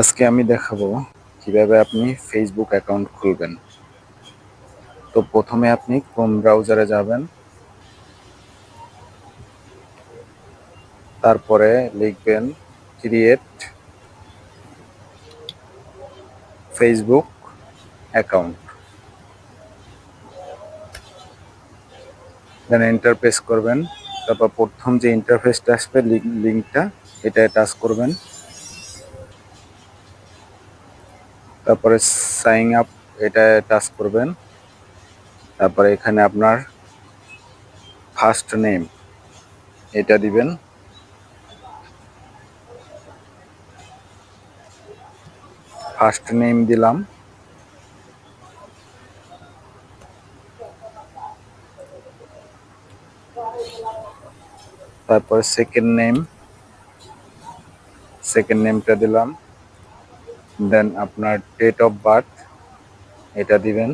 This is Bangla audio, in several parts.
আজকে আমি দেখাবো কীভাবে আপনি ফেসবুক অ্যাকাউন্ট খুলবেন। তো প্রথমে আপনি ক্রোম ব্রাউজারে যাবেন। তারপরে লিখবেন create Facebook account then interface করবেন। তারপর প্রথম যে ইন্টারফেসটা আসবে লিঙ্কটা এটা টাচ করবেন। তারপরে সাইন আপ এটা টাচ করবেন। তারপরে এখানে আপনার ফার্স্ট নেম এটা দিবেন। ফার্স্ট নেম দিলাম। তারপর সেকেন্ড নেম সেকেন্ড নেমটা দিলাম। দেন আপনার ডেট অফ বার্থ এটা দিবেন।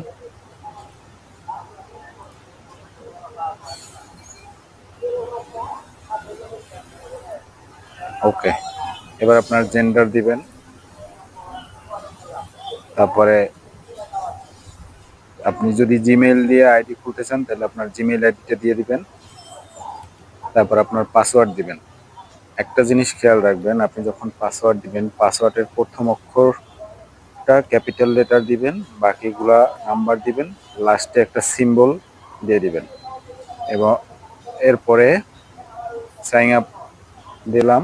ওকে এবার আপনার জেন্ডার দিবেন। তারপরে আপনি যদি জিমেইল দিয়ে আইডি খুলতে চান, তাহলে আপনার জিমেইল আইডিটা দিয়ে দিবেন। তারপর আপনার পাসওয়ার্ড দিবেন। একটা জিনিস খেয়াল রাখবেন, আপনি যখন পাসওয়ার্ড দিবেন পাসওয়ার্ডের প্রথম অক্ষরটা ক্যাপিটাল লেটার দিবেন, বাকিগুলা নাম্বার দিবেন লাস্টে একটা সিম্বল দিয়ে দিবেন। এবং এরপরে সাইন আপ দিলাম।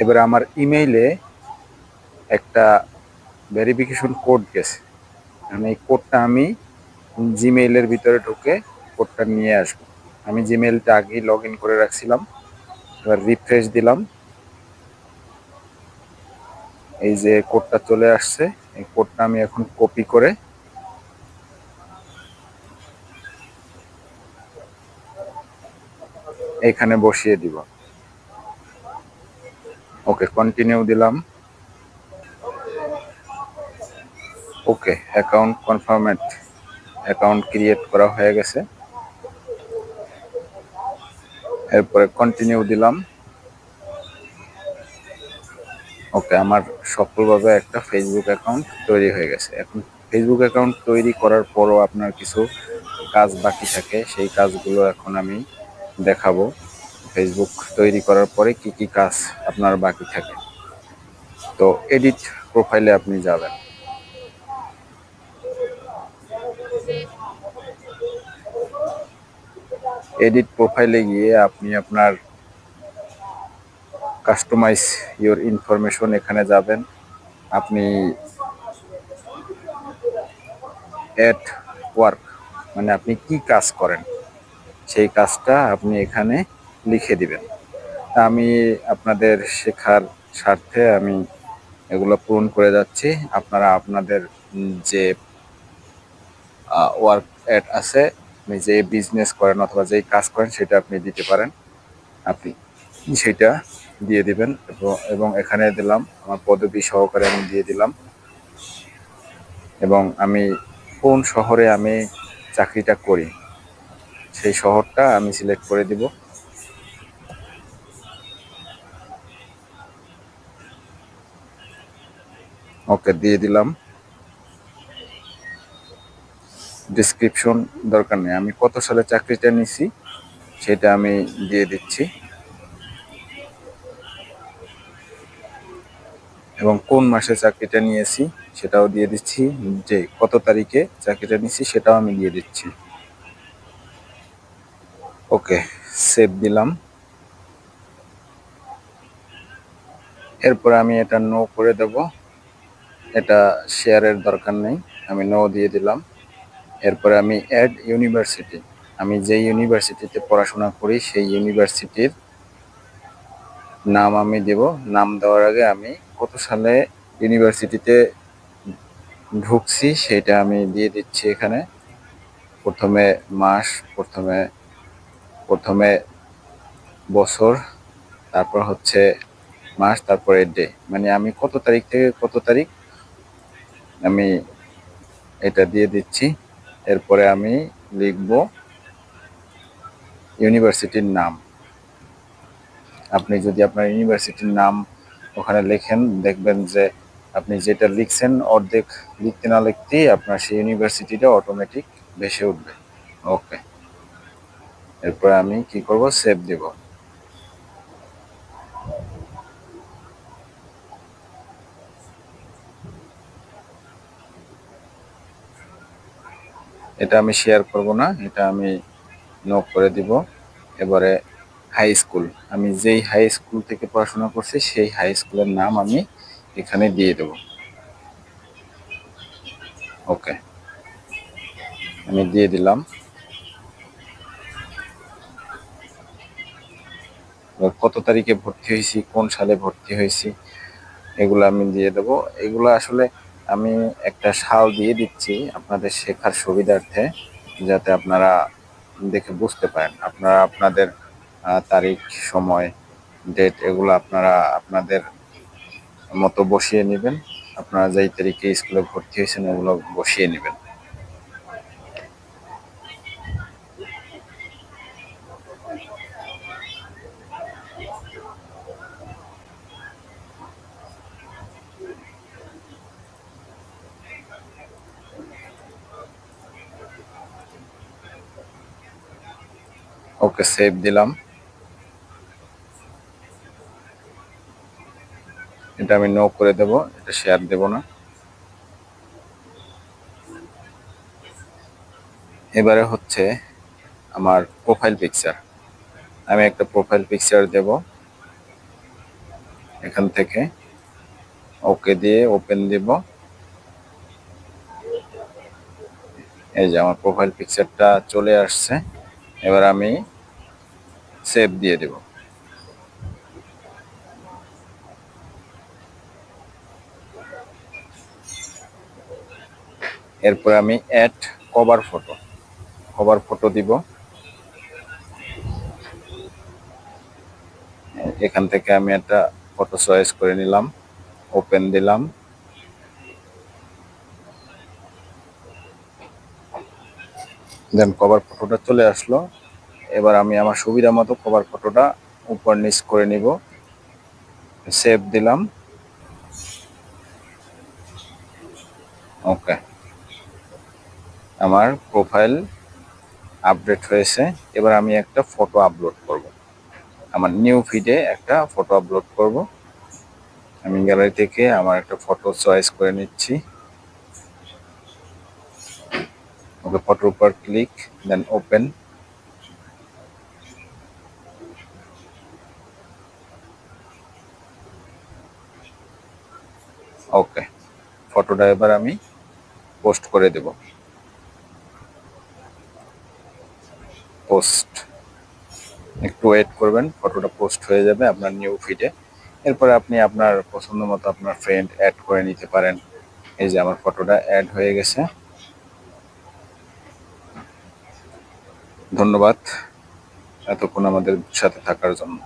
এবারে আমার ইমেইলে একটা ভেরিফিকেশন কোড গেছে। আমি এই কোডটা আমি জিমেইলের ভিতরে ঢুকে কোডটা নিয়ে আসব। আমি জিমেলটা আগেই লগ ইন করে রাখছিলাম। এবার রিফ্রেশ দিলাম। এই যে কোডটা চলে আসছে, এই কোডটা আমি এখন কপি করে এখানে বসিয়ে দিব। ওকে কন্টিনিউ দিলাম। Okay account confirmed account create করা হয়ে গেছে। এরপরে কন্টিনিউ দিলাম। ওকে আমার সফলভাবে একটা ফেসবুক অ্যাকাউন্ট তৈরি হয়ে গেছে। এখন ফেসবুক অ্যাকাউন্ট তৈরি করার পরও আপনার কিছু কাজ বাকি থাকে। সেই কাজগুলো এখন আমি দেখাবো। ফেসবুক তৈরি করার পরে কি কি কাজ আপনার বাকি থাকে। তো এডিট প্রোফাইলে আপনি যাবেন। এডিট প্রোফাইলে গিয়ে আপনি আপনার কাস্টমাইজ ইউর ইনফরমেশন এখানে যাবেন। আপনি অ্যাট ওয়ার্ক মানে আপনি কি কাজ করেন, সেই কাজটা আপনি এখানে লিখে দিবেন। আমি আপনাদের শেখার স্বার্থে আমি এগুলো পূরণ করে যাচ্ছি। আপনারা আপনাদের যে ওয়ার্ক অ্যাড আছে আপনি যে বিজনেস করেন অথবা যেই কাজ করেন, সেটা আপনি দিতে পারেন। আপনি সেটা দিয়ে দিবেন এবং এখানে দিলাম, আমার পদবি সহকারে আমি দিয়ে দিলাম। এবং আমি কোন শহরে আমি চাকরিটা করি, সেই শহরটা আমি সিলেক্ট করে দিব। ওকে দিয়ে দিলাম। ডিসক্রিপশন দরকার নেই। আমি কত সালে চাকরিটা নিছি সেটা আমি দিয়ে দিচ্ছি। এবং কোন মাসে চাকরিটা নিয়েছি সেটাও দিয়ে দিচ্ছি। যে কত তারিখে চাকরিটা নিয়েছি সেটাও আমি দিয়ে দিচ্ছি। ওকে সেভ দিলাম। এরপর আমি এটা নো করে দেব। এটা শেয়ারের দরকার নেই। আমি নো দিয়ে দিলাম। এরপরে আমি অ্যাড ইউনিভার্সিটি আমি যে ইউনিভার্সিটিতে পড়াশোনা করি, সেই ইউনিভার্সিটির নাম আমি দেব। নাম দেওয়ার আগে আমি কত সালে ইউনিভার্সিটিতে ঢুকছি সেটা আমি দিয়ে দিচ্ছি এখানে। প্রথমে মাস, প্রথমে প্রথমে বছর, তারপর হচ্ছে মাস, তারপরে ডে মানে আমি কত তারিখ থেকে কত তারিখ আমি এটা দিয়ে দিচ্ছি। এরপরে আমি লিখব ইউনিভার্সিটির নাম। আপনি যদি আপনার ইউনিভার্সিটির নাম ওখানে লেখেন, দেখবেন যে আপনি যেটা লিখছেন অর্ধেক লিখতে না লিখতেই আপনার সেই ইউনিভার্সিটিটা অটোমেটিক ভেসে উঠবে। ওকে এরপরে আমি কি করব? সেভ দেব। এটা আমি শেয়ার করব না, এটা আমি নক করে দিব। এবারে হাই স্কুল আমি যেই হাই স্কুল থেকে পড়াশোনা করছি, সেই হাই স্কুলের নাম আমি এখানে দিয়ে দেব। ওকে আমি দিয়ে দিলাম। কত তারিখে ভর্তি হয়েছি, কোন সালে ভর্তি হয়েছি, এগুলো আমি দিয়ে দেব। এগুলো আসলে আমি একটা শাল দিয়ে দিচ্ছি আপনাদের শেখার সুবিধার্থে, যাতে আপনারা দেখে বুঝতে পারেন। আপনারা আপনাদের তারিখ, সময়, ডেট এগুলো আপনারা আপনাদের মতো বসিয়ে নেবেন। আপনারা যেই তারিখে স্কুলে ভর্তি হয়েছেন ওগুলো বসিয়ে নেবেন। ওকে সেভ দিলাম। এটা আমি নো করে দেব, এটা শেয়ার দেব না। এবারে হচ্ছে আমার প্রোফাইল পিকচার আমি একটা প্রোফাইল পিকচার দেব। এখান থেকে ওকে দিয়ে ওপেন দিব। এই যে আমার প্রোফাইল পিকচারটা চলে আসছে। এবার আমি সেভ দিয়ে দেব। এরপর আমি add cover photo cover photo দিব। এখান থেকে আমি একটা ফটো চয়েস করে নিলাম। ওপেন দিলাম। দেন কভার ফটোটা চলে আসলো। এবার আমি আমার সুবিধা মতো কভার ফটোটা উপর নিচ করে নিব। সেভ দিলাম। ওকে আমার প্রোফাইল আপডেট হয়েছে। এবার আমি একটা ফটো আপলোড করব। আমার নিউ ফিডে একটা ফটো আপলোড করব। আমি গ্যালারি থেকে আমার একটা ফটো চয়েস করে নিচ্ছি। ওকে ফটোর উপর ক্লিক দেন ওপেন ওকে ফটোটা এবার আমি পোস্ট করে দেব। পোস্ট একটু ওয়েট করবেন ফটোটা পোস্ট হয়ে যাবে আপনার নিউ ফিডে এরপরে আপনি আপনার পছন্দ মতো আপনার ফ্রেন্ড অ্যাড করে নিতে পারেন। এই যে আমার ফটোটা অ্যাড হয়ে গেছে। ধন্যবাদ। এতক্ষণ আমাদের সাথে থাকার জন্য।